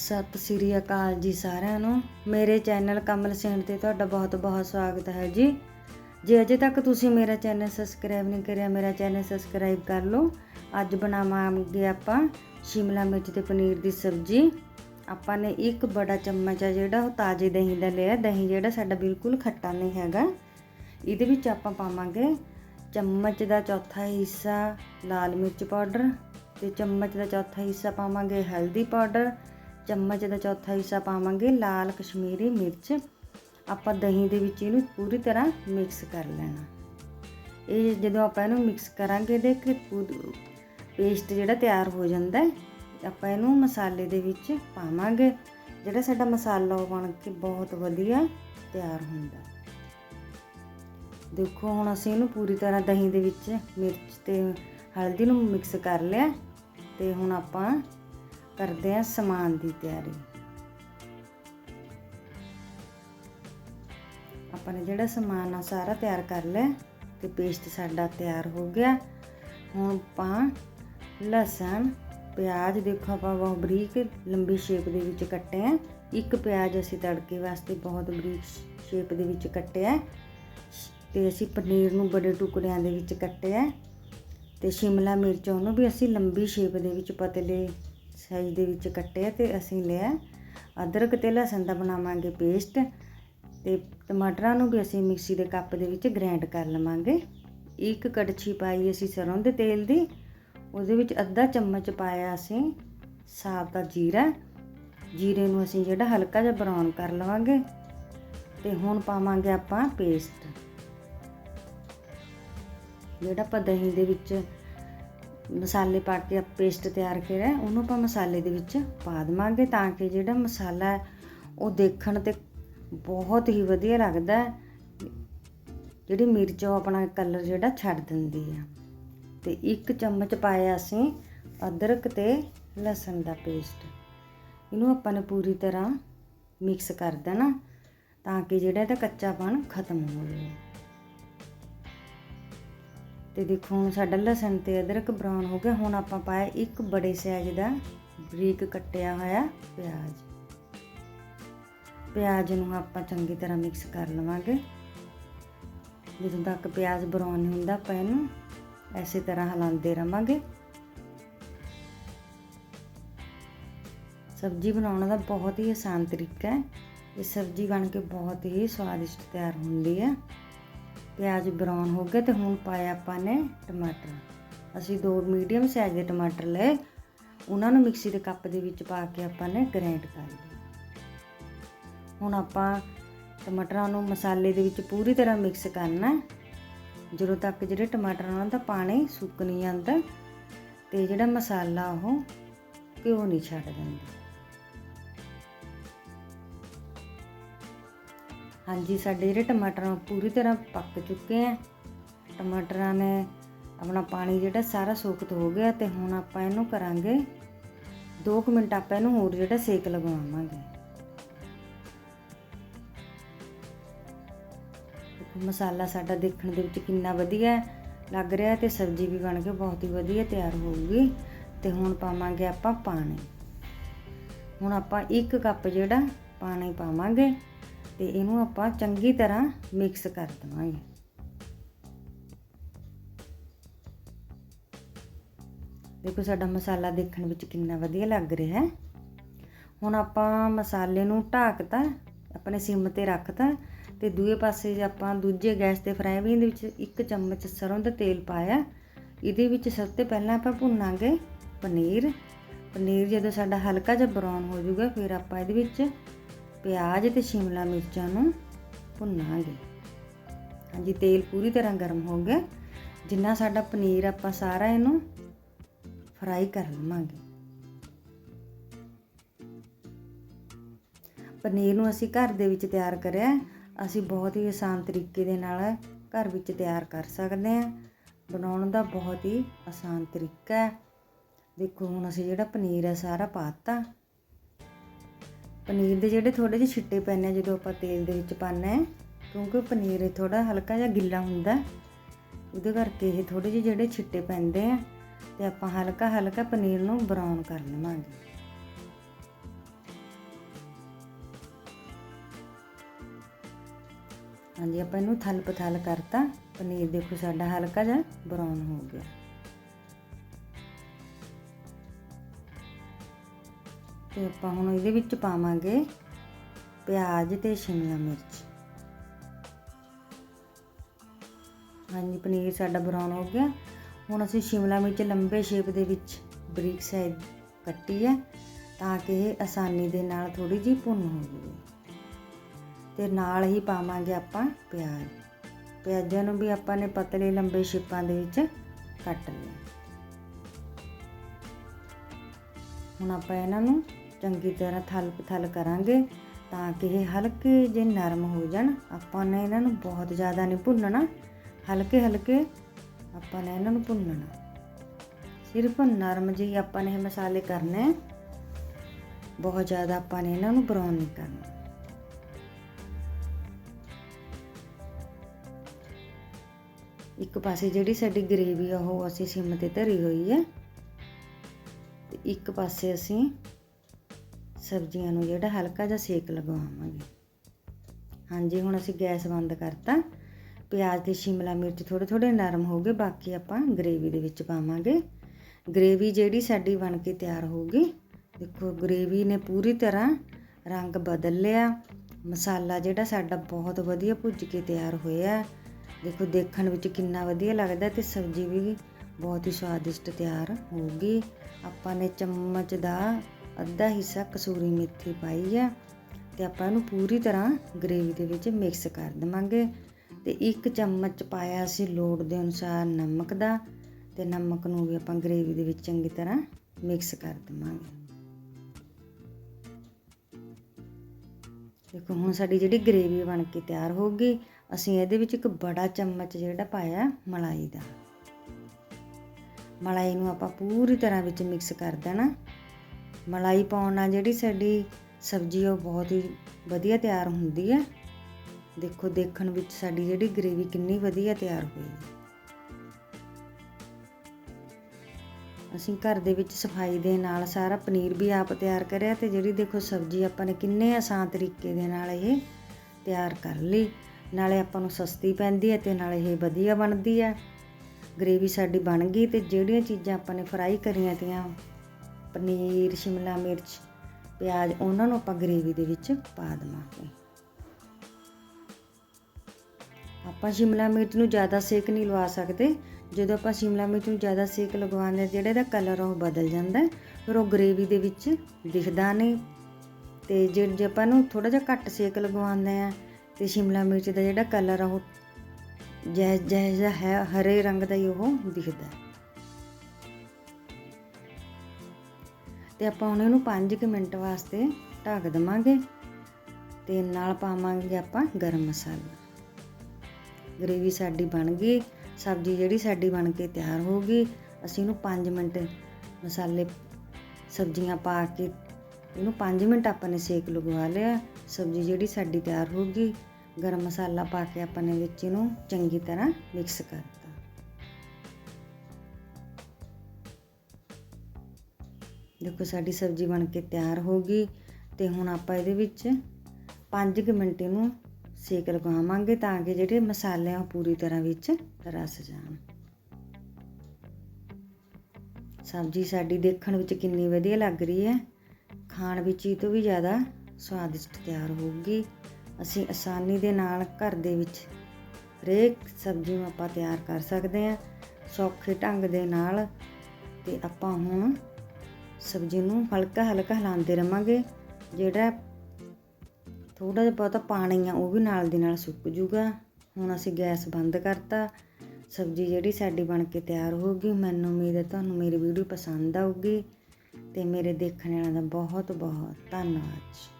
ਸਤਿ ਸ੍ਰੀ ਅਕਾਲ ਜੀ ਸਾਰਿਆਂ ਨੂੰ। ਮੇਰੇ ਚੈਨਲ ਕਮਲ ਸੈਨ ਤੇ ਤੁਹਾਡਾ ਬਹੁਤ-ਬਹੁਤ ਸਵਾਗਤ ਹੈ ਜੀ। ਜੇ ਅਜੇ ਤੱਕ ਤੁਸੀਂ ਮੇਰਾ ਚੈਨਲ ਸਬਸਕ੍ਰਾਈਬ ਨਹੀਂ ਕਰਿਆ, ਮੇਰਾ ਚੈਨਲ ਸਬਸਕ੍ਰਾਈਬ ਕਰ ਲਓ। ਅੱਜ ਬਣਾਵਾਂਗੇ ਆਪਾਂ ਸ਼ਿਮਲਾ ਮਿਰਚ ਤੇ ਪਨੀਰ ਦੀ ਸਬਜ਼ੀ। ਆਪਾਂ ਨੇ ਇੱਕ ਬੜਾ ਚਮਚ ਆ ਜਿਹੜਾ, ਉਹ ਤਾਜ਼ੇ ਦਹੀਂ ਦਾ ਲਿਆ। ਦਹੀਂ ਜਿਹੜਾ ਸਾਡਾ ਬਿਲਕੁਲ ਖੱਟਾ ਨਹੀਂ ਹੈਗਾ। ਇਹਦੇ ਵਿੱਚ ਆਪਾਂ ਪਾਵਾਂਗੇ ਚਮਚ ਦਾ ਚੌਥਾ ਹਿੱਸਾ ਲਾਲ ਮਿਰਚ ਪਾਊਡਰ ਤੇ ਚਮਚ ਦਾ ਚੌਥਾ ਹਿੱਸਾ ਪਾਵਾਂਗੇ ਹਲਦੀ ਪਾਊਡਰ। ਚਮਚ ਦਾ ਚੌਥਾ ਹਿੱਸਾ ਪਾਵਾਂਗੇ, ਲਾਲ, ਕਸ਼ਮੀਰੀ ਮਿਰਚ। ਆਪਾਂ ਦਹੀਂ ਦੇ ਵਿੱਚ ਇਹਨੂੰ ਪੂਰੀ ਤਰ੍ਹਾਂ ਮਿਕਸ ਕਰ ਲੈਣਾ। ਇਹ ਜਦੋਂ ਆਪਾਂ ਇਹਨੂੰ ਮਿਕਸ ਕਰਾਂਗੇ, ਦੇਖ ਪੇਸਟ ਜਿਹੜਾ ਤਿਆਰ ਹੋ ਜਾਂਦਾ ਹੈ, ਆਪਾਂ ਇਹਨੂੰ ਮਸਾਲੇ ਦੇ ਵਿੱਚ ਪਾਵਾਂਗੇ। ਜਿਹੜਾ ਸਾਡਾ ਮਸਾਲਾ ਉਹ ਬਣ ਕੇ ਬਹੁਤ ਵਧੀਆ ਤਿਆਰ ਹੁੰਦਾ। ਦੇਖੋ, ਹੁਣ ਅਸੀਂ ਇਹਨੂੰ ਪੂਰੀ ਤਰ੍ਹਾਂ ਦਹੀਂ ਦੇ ਵਿੱਚ ਮਿਰਚ ਤੇ ਹਲਦੀ ਨੂੰ ਮਿਕਸ ਕਰ ਲਿਆ। ਤੇ ਹੁਣ ਆਪਾਂ ਕਰਦੇ ਹਾਂ ਸਮਾਨ ਦੀ ਤਿਆਰੀ। ਆਪਾਂ ਨੇ ਜਿਹੜਾ ਸਮਾਨ ਆ ਸਾਰਾ ਤਿਆਰ ਕਰ ਲਿਆ ਤੇ ਪੇਸਟ ਸਾਡਾ ਤਿਆਰ ਹੋ ਗਿਆ। ਹੁਣ ਆਪਾਂ ਲਸਣ, ਪਿਆਜ਼ ਦੇਖੋ ਆਪਾਂ ਬਹੁਤ ਬਰੀਕ ਲੰਬੀ ਸ਼ੇਪ ਦੇ ਵਿੱਚ ਕੱਟੇ ਆ। ਇੱਕ ਪਿਆਜ਼ ਅਸੀਂ ਤੜਕੇ ਵਾਸਤੇ ਬਹੁਤ ਬਰੀਕ ਸ਼ੇਪ ਦੇ ਵਿੱਚ ਕੱਟਿਆ ਤੇ ਅਸੀਂ ਪਨੀਰ ਨੂੰ ਬੜੇ ਟੁਕੜਿਆਂ ਦੇ ਵਿੱਚ ਕੱਟਿਆ ਤੇ ਸ਼ਿਮਲਾ ਮਿਰਚ ਉਹਨੂੰ ਵੀ ਅਸੀਂ ਲੰਬੀ ਸ਼ੇਪ ਦੇ ਵਿੱਚ ਪਤਲੇ ਸਾਈਜ਼ ਦੇ ਵਿੱਚ ਕੱਟਿਆ ਤੇ ਅਸੀਂ ਲਿਆ ਅਦਰਕ ਤੇ ਲਸਣ ਦਾ ਬਣਾਵਾਂਗੇ ਪੇਸਟ ਤੇ ਟਮਾਟਰਾਂ ਨੂੰ ਵੀ ਅਸੀਂ ਮਿਕਸੀ ਦੇ ਕੱਪ ਦੇ ਵਿੱਚ ਗ੍ਰਾਈਂਡ ਕਰ ਲਵਾਂਗੇ। ਇੱਕ ਕੜਛੀ ਪਾਈ ਅਸੀਂ ਸਰੋਂ ਦੇ ਤੇਲ ਦੀ, ਉਹਦੇ ਵਿੱਚ ਅੱਧਾ ਚਮਚ ਪਾਇਆ ਅਸੀਂ ਸਾਫ਼ ਦਾ ਜੀਰਾ। ਜੀਰੇ ਨੂੰ ਅਸੀਂ ਜਿਹੜਾ ਹਲਕਾ ਜਿਹਾ ਬਰਾਊਨ ਕਰ ਲਵਾਂਗੇ ਤੇ ਹੁਣ ਪਾਵਾਂਗੇ ਆਪਾਂ ਪੇਸਟ ਜਿਹੜਾ ਆਪਾਂ ਦਹੀਂ ਦੇ ਵਿੱਚ ਮਸਾਲੇ ਪਾ ਕੇ ਪੇਸਟ ਤਿਆਰ ਕਰਿਆ, ਉਹਨੂੰ ਆਪਾਂ ਮਸਾਲੇ ਦੇ ਵਿੱਚ ਪਾ ਦਵਾਂਗੇ ਤਾਂ ਕਿ ਜਿਹੜਾ ਮਸਾਲਾ ਉਹ ਦੇਖਣ ਤੇ ਬਹੁਤ ਹੀ ਵਧੀਆ ਲੱਗਦਾ ਜਿਹੜੀ ਮਿਰਚ ਉਹ ਆਪਣਾ ਕਲਰ ਜਿਹੜਾ ਛੱਡ ਦਿੰਦੀ ਆ। ਤੇ ਇੱਕ ਚਮਚ ਪਾਇਆ ਅਸੀਂ ਅਦਰਕ ਤੇ ਲਸਣ ਦਾ ਪੇਸਟ ਇਹਨੂੰ ਆਪਾਂ ਨੇ ਪੂਰੀ ਤਰ੍ਹਾਂ ਮਿਕਸ ਕਰ ਦੇਣਾ ਤਾਂ ਕਿ ਜਿਹੜਾ ਇਹਦਾ ਕੱਚਾਪਣ ਖਤਮ ਹੋ ਜਾਵੇ। ਤੇ ਦੇਖੋ ਹੁਣ ਸਾਡਾ ਲਸਣ ਤੇ ਅਦਰਕ ਬਰਾਊਨ ਹੋ ਗਿਆ। ਹੁਣ ਆਪਾਂ ਪਾਇਆ ਇੱਕ ਬੜੇ ਸਾਈਜ਼ ਦਾ ਬਰੀਕ ਕੱਟਿਆ ਹੋਇਆ ਪਿਆਜ਼। ਪਿਆਜ਼ ਨੂੰ ਆਪਾਂ ਚੰਗੀ ਤਰ੍ਹਾਂ ਮਿਕਸ ਕਰ ਲਵਾਂਗੇ। ਜਦੋਂ ਤੱਕ ਪਿਆਜ਼ ਬਰਾਊਨ ਨਹੀਂ ਹੁੰਦਾ, ਆਪਾਂ ਇਹਨੂੰ ਐਸੇ ਤਰ੍ਹਾਂ ਹਿਲਾਉਂਦੇ ਰਵਾਂਗੇ। ਸਬਜ਼ੀ ਬਣਾਉਣ ਦਾ ਬਹੁਤ ਹੀ ਆਸਾਨ ਤਰੀਕਾ ਹੈ। ਇਹ ਸਬਜ਼ੀ ਬਣ ਕੇ ਬਹੁਤ ਹੀ ਸਵਾਦਿਸ਼ਟ ਤਿਆਰ ਹੁੰਦੀ ਹੈ। ਪਿਆਜ਼ ਬਰਾਊਨ ਹੋ ਗਏ ਤੇ ਹੁਣ ਪਾਇਆ ਆਪਾਂ ਨੇ ਟਮਾਟਰ। ਅਸੀਂ ਦੋ ਮੀਡੀਅਮ ਸਾਈਜ਼ ਦੇ ਟਮਾਟਰ ਲਏ। ਉਹਨਾਂ ਨੂੰ ਮਿਕਸੀ ਦੇ ਕੱਪ ਦੇ ਵਿੱਚ ਪਾ ਕੇ ਆਪਾਂ ਨੇ ਗ੍ਰਾਈਂਡ ਕਰ ਲਿਆ ਹੁਣ ਆਪਾਂ ਟਮਾਟਰਾਂ ਨੂੰ ਮਸਾਲੇ ਦੇ ਵਿੱਚ ਪੂਰੀ ਤਰ੍ਹਾਂ ਮਿਕਸ ਕਰਨਾ ਜਦੋਂ ਤੱਕ ਜਿਹੜੇ ਟਮਾਟਰ ਉਹਨਾਂ ਦਾ ਪਾਣੀ ਸੁੱਕ ਨਹੀਂ ਜਾਂਦਾ ਤੇ ਜਿਹੜਾ ਮਸਾਲਾ ਉਹ ਘਿਓ ਨਹੀਂ ਛੱਡ ਦਿੰਦਾ ਹਾਂਜੀ, ਸਾਡੇ ਜਿਹੜੇ ਟਮਾਟਰ ਪੂਰੀ ਤਰ੍ਹਾਂ ਪੱਕ ਚੁੱਕੇ ਆ। ਟਮਾਟਰਾਂ ਨੇ ਆਪਣਾ ਪਾਣੀ ਜਿਹੜਾ ਸਾਰਾ ਸੁੱਕਤ ਹੋ ਗਿਆ ਤੇ ਹੁਣ ਆਪਾਂ ਇਹਨੂੰ ਕਰਾਂਗੇ। 2 ਮਿੰਟ ਆਪਾਂ ਇਹਨੂੰ ਹੋਰ ਜਿਹੜਾ ਸੇਕ ਲਗਾਵਾਂਗੇ ਮਸਾਲਾ ਸਾਡਾ ਦੇਖਣ ਦੇ ਵਿੱਚ ਕਿੰਨਾ ਵਧੀਆ ਲੱਗ ਰਿਹਾ ਤੇ ਸਬਜ਼ੀ ਵੀ ਬਣ ਕੇ ਬਹੁਤ ਹੀ ਵਧੀਆ ਤਿਆਰ ਹੋਊਗੀ। ਤੇ ਹੁਣ ਪਾਵਾਂਗੇ ਆਪਾਂ ਪਾਣੀ। ਹੁਣ ਆਪਾਂ 1 ਕੱਪ ਜਿਹੜਾ ਪਾਣੀ ਪਾਵਾਂਗੇ। ਤੇ ਇਹਨੂੰ ਆਪਾਂ ਚੰਗੀ ਤਰ੍ਹਾਂ ਮਿਕਸ ਕਰ ਦਵਾਂਗੇ ਦੇਖੋ ਸਾਡਾ ਮਸਾਲਾ ਦੇਖਣ ਵਿੱਚ ਕਿੰਨਾ ਵਧੀਆ ਲੱਗ ਰਿਹਾ ਹੈ। ਹੁਣ ਆਪਾਂ ਮਸਾਲੇ ਨੂੰ ਢਾਕਤਾ, ਆਪਣੇ ਸਿਮ ਤੇ ਰੱਖਤਾ ਤੇ ਦੂਏ ਪਾਸੇ ਆਪਾਂ ਦੂਜੇ ਗੈਸ ਤੇ ਫਰਾਈ ਪੈਨ ਦੇ ਵਿੱਚ ਇੱਕ ਚਮਚ ਸਰੋਂ ਦਾ ਤੇਲ ਪਾਇਆ, ਇਹਦੇ ਵਿੱਚ ਸਭ ਤੋਂ ਪਹਿਲਾਂ ਆਪਾਂ ਭੁੰਨਾਂਗੇ ਪਨੀਰ। ਪਨੀਰ ਜਦੋਂ ਸਾਡਾ ਹਲਕਾ ਜਿਹਾ ਬਰਾਊਨ ਹੋ ਜਾਊਗਾ, ਫਿਰ ਆਪਾਂ ਇਹਦੇ ਵਿੱਚ ਪਿਆਜ਼ ਤੇ ਸ਼ਿਮਲਾ ਮਿਰਚਾਂ ਨੂੰ ਭੁੰਨਾਂਗੇ। ਹਾਂਜੀ, ਤੇਲ ਪੂਰੀ ਤਰ੍ਹਾਂ ਗਰਮ ਹੋ ਗਿਆ। ਜਿੰਨਾ ਸਾਡਾ ਪਨੀਰ ਆਪਾਂ ਸਾਰਾ ਇਹਨੂੰ ਫਰਾਈ ਕਰ ਲਵਾਂਗੇ। ਪਨੀਰ ਨੂੰ ਅਸੀਂ ਘਰ ਦੇ ਵਿੱਚ ਤਿਆਰ ਕਰਿਆ ਅਸੀਂ ਬਹੁਤ ਹੀ ਆਸਾਨ ਤਰੀਕੇ ਦੇ ਨਾਲ ਘਰ ਵਿੱਚ ਤਿਆਰ ਕਰ ਸਕਦੇ ਹਾਂ। ਬਣਾਉਣ ਦਾ ਬਹੁਤ ਹੀ ਆਸਾਨ ਤਰੀਕਾ ਹੈ। ਦੇਖੋ, ਹੁਣ ਅਸੀਂ ਜਿਹੜਾ ਪਨੀਰ ਹੈ ਸਾਰਾ ਪਾਤਾ ਪਨੀਰ ਦੇ ਜਿਹੜੇ ਥੋੜੇ ਜਿਹੇ ਛਿੱਟੇ ਪੈਣੇ ਜਦੋਂ ਆਪਾਂ ਤੇਲ ਦੇ ਵਿੱਚ ਪਾਣਾ ਹੈ, ਕਿਉਂਕਿ ਪਨੀਰ ਥੋੜਾ ਹਲਕਾ ਜਿਹਾ ਗਿੱਲਾ ਹੁੰਦਾ ਉਹਦੇ ਕਰਕੇ ਇਹ ਥੋੜੇ ਜਿਹੇ ਜਿਹੜੇ ਛਿੱਟੇ ਪੈਂਦੇ ਆ, ਤੇ ਆਪਾਂ ਹਲਕਾ ਹਲਕਾ ਪਨੀਰ ਨੂੰ ਬਰਾਊਨ ਕਰ ਲਵਾਂਗੇ। ਹਾਂਜੀ, ਆਪਾਂ ਇਹਨੂੰ ਥਲ ਪਥਲ ਕਰਤਾ, ਪਨੀਰ ਦੇਖੋ ਸਾਡਾ ਹਲਕਾ ਜਿਹਾ ਬਰਾਊਨ ਹੋ ਗਿਆ। ਤੇ ਆਪਾਂ ਹੁਣ ਇਹਦੇ ਵਿੱਚ ਪਾਵਾਂਗੇ ਪਿਆਜ਼ ਤੇ ਸ਼ਿਮਲਾ ਮਿਰਚ। ਹਾਂਜੀ, ਪਨੀਰ ਸਾਡਾ ਬਰਾਊਨ ਹੋ ਗਿਆ। ਹੁਣ ਅਸੀਂ ਸ਼ਿਮਲਾ ਮਿਰਚ ਲੰਬੇ ਸ਼ੇਪ ਦੇ ਵਿੱਚ ਬਰੀਕ ਸਾਈਜ਼ ਕੱਟੀ ਹੈ ਤਾਂ ਕਿ ਇਹ ਆਸਾਨੀ ਦੇ ਨਾਲ ਥੋੜੀ ਜਿਹੀ ਭੁੰਨ ਹੋ ਜਾਵੇ। ਤੇ ਨਾਲ ਹੀ ਪਾਵਾਂਗੇ ਆਪਾਂ ਪਿਆਜ਼। ਪਿਆਜ਼ਾਂ ਨੂੰ ਵੀ ਆਪਾਂ ਨੇ ਪਤਲੇ ਲੰਬੇ ਸ਼ੇਪਾਂ ਦੇ ਵਿੱਚ ਕੱਟ ਲਿਆ। ਹੁਣ ਆਪਾਂ ਇਹਨਾਂ ਨੂੰ ਚੰਗੀ ਤਰ੍ਹਾਂ ਥਲ ਥਲ ਕਰਾਂਗੇ ਤਾਂ ਕਿ ਇਹ ਹਲਕੇ ਜੇ ਨਰਮ ਹੋ ਜਾਣ, ਆਪਾਂ ਨੇ ਇਹਨਾਂ ਨੂੰ ਬਹੁਤ ਜ਼ਿਆਦਾ ਨਹੀਂ ਭੁੰਨਣਾ। ਹਲਕੇ ਹਲਕੇ ਆਪਾਂ ਨੇ ਇਹਨਾਂ ਨੂੰ ਭੁੰਨਣਾ। ਸਿਰਫ ਨਰਮ ਜਿਹੀ ਆਪਾਂ ਨੇ ਇਹ ਮਸਾਲੇ ਕਰਨੇ ਬਹੁਤ ਜ਼ਿਆਦਾ ਆਪਾਂ ਨੇ ਇਹਨਾਂ ਨੂੰ ਬਰਾਊਨ ਨਹੀਂ ਕਰਨਾ। ਇੱਕ ਪਾਸੇ ਜਿਹੜੀ ਸਾਡੀ ਗ੍ਰੇਵੀ ਆ, ਉਹ ਅਸੀਂ ਸਿਮ ਤੇ ਧਰੀ ਹੋਈ ਹੈ ਤੇ ਇੱਕ ਪਾਸੇ ਅਸੀਂ ਸਬਜ਼ੀਆਂ ਨੂੰ ਜਿਹੜਾ ਹਲਕਾ ਜਿਹਾ ਸੇਕ ਲਗਵਾਵਾਂਗੇ ਹਾਂਜੀ, ਹੁਣ ਅਸੀਂ ਗੈਸ ਬੰਦ ਕਰਤਾ। ਪਿਆਜ਼ ਤੇ ਸ਼ਿਮਲਾ ਮਿਰਚ ਥੋੜੇ ਥੋੜੇ ਨਰਮ ਹੋ ਗਏ, ਬਾਕੀ ਆਪਾਂ ਗ੍ਰੇਵੀ ਦੇ ਵਿੱਚ ਪਾਵਾਂਗੇ। ਗ੍ਰੇਵੀ ਜਿਹੜੀ ਸਾਡੀ ਬਣ ਕੇ ਤਿਆਰ ਹੋ ਗਈ। ਦੇਖੋ, ਗ੍ਰੇਵੀ ਨੇ ਪੂਰੀ ਤਰ੍ਹਾਂ ਰੰਗ ਬਦਲ ਲਿਆ। ਮਸਾਲਾ ਜਿਹੜਾ ਸਾਡਾ ਬਹੁਤ ਵਧੀਆ ਭੁੱਜ ਕੇ ਤਿਆਰ ਹੋਇਆ। ਦੇਖੋ, ਦੇਖਣ ਵਿੱਚ ਕਿੰਨਾ ਵਧੀਆ ਲੱਗਦਾ ਤੇ ਸਬਜ਼ੀ ਵੀ ਬਹੁਤ ਹੀ ਸਵਾਦਿਸ਼ਟ ਤਿਆਰ ਹੋਊਗੀ ਆਪਾਂ ਨੇ ਚਮਚ ਦਾ ਅੱਧਾ ਹਿੱਸਾ ਕਸੂਰੀ ਮੇਥੀ ਪਾਈ ਆ ਤੇ ਆਪਾਂ ਇਹਨੂੰ ਪੂਰੀ ਤਰ੍ਹਾਂ ਗ੍ਰੇਵੀ ਦੇ ਵਿੱਚ ਮਿਕਸ ਕਰ ਦੇਵਾਂਗੇ। ਤੇ ਇੱਕ ਚਮਚ ਪਾਇਆ ਅਸੀਂ ਲੋੜ ਦੇ ਅਨੁਸਾਰ ਨਮਕ ਦਾ ਤੇ ਨਮਕ ਨੂੰ ਵੀ ਆਪਾਂ ਗ੍ਰੇਵੀ ਦੇ ਵਿੱਚ ਚੰਗੀ ਤਰ੍ਹਾਂ ਮਿਕਸ ਕਰ ਦੇਵਾਂਗੇ। ਦੇਖੋ ਹੁਣ ਸਾਡੀ ਜਿਹੜੀ ਗ੍ਰੇਵੀ ਬਣ ਕੇ ਤਿਆਰ ਹੋ ਗਈ, ਅਸੀਂ ਇਹਦੇ ਵਿੱਚ ਇੱਕ ਬੜਾ ਚਮਚ ਜਿਹੜਾ ਪਾਇਆ ਮਲਾਈ ਦਾ। ਮਲਾਈ ਨੂੰ ਆਪਾਂ ਪੂਰੀ ਤਰ੍ਹਾਂ ਵਿੱਚ ਮਿਕਸ ਕਰ ਦੇਣਾ। ਮਲਾਈ ਪਾਉਣ ਨਾਲ ਜਿਹੜੀ ਸਾਡੀ ਸਬਜ਼ੀ ਉਹ ਬਹੁਤ ਹੀ ਵਧੀਆ ਤਿਆਰ ਹੁੰਦੀ ਹੈ ਦੇਖੋ, ਦੇਖਣ ਵਿੱਚ ਸਾਡੀ ਜਿਹੜੀ ਗ੍ਰੇਵੀ ਕਿੰਨੀ ਵਧੀਆ ਤਿਆਰ ਹੋਈ ਅਸੀਂ ਘਰ ਦੇ ਵਿੱਚ ਸਫ਼ਾਈ ਦੇ ਨਾਲ ਸਾਰਾ ਪਨੀਰ ਵੀ ਆਪ ਤਿਆਰ ਕਰਿਆ ਤੇ ਜਿਹੜੀ ਦੇਖੋ ਸਬਜ਼ੀ ਆਪਾਂ ਨੇ ਕਿੰਨੇ ਆਸਾਨ ਤਰੀਕੇ ਦੇ ਨਾਲ ਇਹ ਤਿਆਰ ਕਰ ਲਈ। ਨਾਲੇ ਆਪਾਂ ਨੂੰ ਸਸਤੀ ਪੈਂਦੀ ਹੈ ਤੇ ਨਾਲੇ ਇਹ ਵਧੀਆ ਬਣਦੀ ਹੈ ਗ੍ਰੇਵੀ ਸਾਡੀ ਬਣ ਗਈ ਤੇ ਜਿਹੜੀਆਂ ਚੀਜ਼ਾਂ ਆਪਾਂ ਨੇ ਫਰਾਈ ਕਰੀਆਂ ਤੀਆਂ ਪਨੀਰ, ਸ਼ਿਮਲਾ ਮਿਰਚ, ਪਿਆਜ਼, ਉਹਨਾਂ ਨੂੰ ਆਪਾਂ ਗ੍ਰੇਵੀ ਦੇ ਵਿੱਚ ਪਾ ਦੇਵਾਂਗੇ। ਆਪਾਂ ਸ਼ਿਮਲਾ ਮਿਰਚ ਨੂੰ ਜ਼ਿਆਦਾ ਸੇਕ ਨਹੀਂ ਲਵਾ ਸਕਦੇ। ਜਦੋਂ ਆਪਾਂ ਸ਼ਿਮਲਾ ਮਿਰਚ ਨੂੰ ਜ਼ਿਆਦਾ ਸੇਕ ਲਗਵਾਉਂਦੇ ਹਾਂ, ਜਿਹੜੇ ਦਾ ਕਲਰ ਉਹ ਬਦਲ ਜਾਂਦਾ ਫਿਰ ਉਹ ਗ੍ਰੇਵੀ ਦੇ ਵਿੱਚ ਦਿਖਦਾ ਨਹੀਂ। ਤੇ ਜੇ ਜੇ ਆਪਾਂ ਨੂੰ ਥੋੜਾ ਜਿਹਾ ਘੱਟ ਸੇਕ ਲਗਵਾਉਂਦੇ ਆ ਤੇ ਸ਼ਿਮਲਾ ਮਿਰਚ ਦਾ ਜਿਹੜਾ ਕਲਰ ਆ ਉਹ ਜੈ ਜੈ ਜਿਹਾ ਹੈ, ਹਰੇ ਰੰਗ ਦਾ ਹੀ ਉਹ ਦਿਖਦਾ ਤੇ ਆਪਾਂ ਹੁਣ ਇਹਨੂੰ 5 ਮਿੰਟ ਵਾਸਤੇ ਢੱਕ ਦਵਾਂਗੇ ਤੇ ਨਾਲ ਪਾਵਾਂਗੇ ਆਪਾਂ ਗਰਮ ਮਸਾਲਾ। ਗ੍ਰੇਵੀ ਸਾਡੀ ਬਣ ਗਈ, ਸਬਜ਼ੀ ਜਿਹੜੀ ਸਾਡੀ ਬਣ ਕੇ ਤਿਆਰ ਹੋ ਗਈ, ਅਸੀਂ ਇਹਨੂੰ 5 ਮਿੰਟ ਮਸਾਲੇ ਸਬਜ਼ੀਆਂ ਪਾ ਕੇ ਇਹਨੂੰ 5 ਮਿੰਟ ਆਪਾਂ ਨੇ ਸੇਕ ਲਗਵਾ ਲਿਆ, ਸਬਜ਼ੀ ਜਿਹੜੀ ਸਾਡੀ ਤਿਆਰ ਹੋ ਗਈ, ਗਰਮ ਮਸਾਲਾ ਪਾ ਕੇ ਆਪਾਂ ਨੇ ਵਿੱਚ ਇਹਨੂੰ ਚੰਗੀ ਤਰ੍ਹਾਂ ਮਿਕਸ ਕਰ ਦੇਖੋ ਸਾਡੀ ਸਬਜ਼ੀ ਬਣ ਕੇ ਤਿਆਰ ਹੋ ਗਈ ਤੇ ਹੁਣ ਆਪਾਂ ਇਹਦੇ ਵਿੱਚ 5 ਮਿੰਟ ਇਹਨੂੰ ਸੇਕ ਲਗਾਵਾਂਗੇ ਤਾਂ ਕਿ ਜਿਹੜੇ ਮਸਾਲੇ ਆ ਉਹ ਪੂਰੀ ਤਰ੍ਹਾਂ ਵਿੱਚ ਰਸ ਜਾਣ। ਸਬਜ਼ੀ ਸਾਡੀ ਦੇਖਣ ਵਿੱਚ ਕਿੰਨੀ ਵਧੀਆ ਲੱਗ ਰਹੀ ਹੈ। ਖਾਣ ਵਿੱਚ ਇਹ ਤੋਂ ਵੀ ਜ਼ਿਆਦਾ ਸਵਾਦਿਸ਼ਟ ਤਿਆਰ ਹੋਊਗੀ। ਅਸੀਂ ਆਸਾਨੀ ਦੇ ਨਾਲ ਘਰ ਦੇ ਵਿੱਚ ਹਰੇਕ ਸਬਜ਼ੀ ਨੂੰ ਆਪਾਂ ਤਿਆਰ ਕਰ ਸਕਦੇ ਹਾਂ। ਸੌਖੇ ਢੰਗ ਦੇ ਨਾਲ ਤੇ ਆਪਾਂ ਹੁਣ ਸਬਜ਼ੀ ਨੂੰ ਹਲਕਾ ਹਲਕਾ ਹਿਲਾਉਂਦੇ ਰਵਾਂਗੇ। ਜਿਹੜਾ ਥੋੜਾ ਜਿਹਾ ਬਹੁਤਾ ਪਾਣੀ ਆ, ਉਹ ਵੀ ਨਾਲ ਦੀ ਨਾਲ ਸੁੱਕ ਜੂਗਾ ਹੁਣ ਅਸੀਂ ਗੈਸ ਬੰਦ ਕਰਤਾ। ਸਬਜ਼ੀ ਜਿਹੜੀ ਸਾਡੀ ਬਣ ਕੇ ਤਿਆਰ ਹੋ ਗਈ। ਮੈਨੂੰ ਉਮੀਦ ਹੈ ਤੁਹਾਨੂੰ ਮੇਰੀ ਵੀਡੀਓ ਪਸੰਦ ਆਊਗੀ। ਤੇ ਮੇਰੇ ਦੇਖਣ ਵਾਲਿਆਂ ਦਾ ਬਹੁਤ ਬਹੁਤ ਧੰਨਵਾਦ। ਜੀ